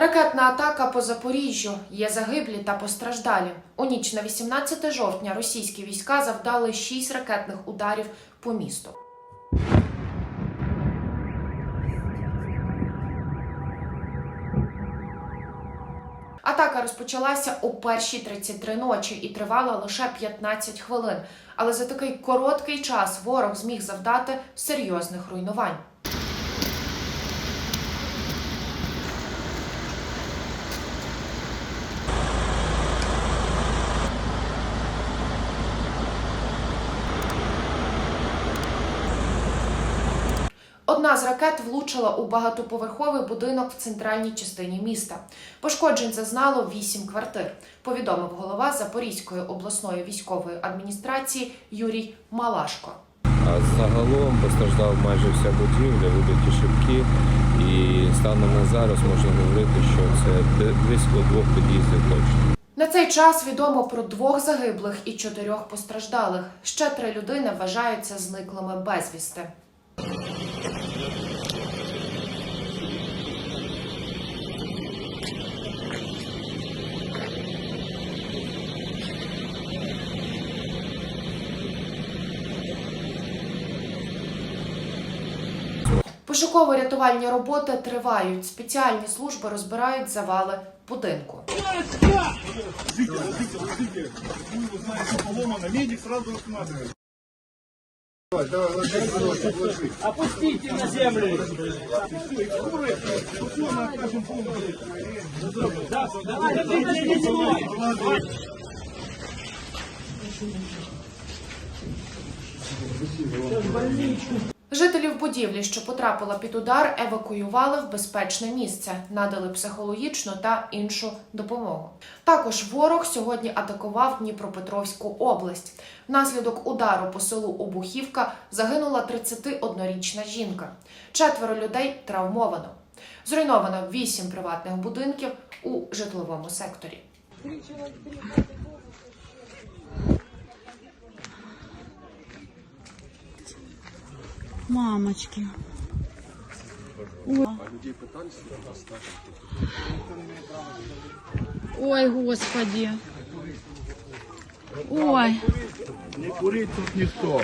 Ракетна атака по Запоріжжю. Є загиблі та постраждалі. У ніч на 18 жовтня російські війська завдали 6 ракетних ударів по місту. Атака розпочалася о першій 33 ночі і тривала лише 15 хвилин. Але за такий короткий час ворог зміг завдати серйозних руйнувань. Одна з ракет влучила у багатоповерховий будинок в центральній частині міста. Пошкоджень зазнало вісім квартир. Повідомив голова Запорізької обласної військової адміністрації Юрій Малашко. А загалом постраждав майже вся будівля, вибиті шибки. І станом на зараз можна говорити, що це близько двох під'їздів точно. На цей час відомо про двох загиблих і чотирьох постраждалих. Ще три людини вважаються зниклими безвісти. Пошуково-рятувальні роботи тривають. Спеціальні служби розбирають завали будинку. медик сразу. Опустите на землю. Жителів будівлі, що потрапила під удар, евакуювали в безпечне місце, надали психологічну та іншу допомогу. Також ворог сьогодні атакував Дніпропетровську область. Внаслідок удару по селу Обухівка загинула 31-річна жінка. Четверо людей травмовано. Зруйновано вісім приватних будинків у житловому секторі. Мамочки. Ой. Господи. Ой. Не курить тут никто.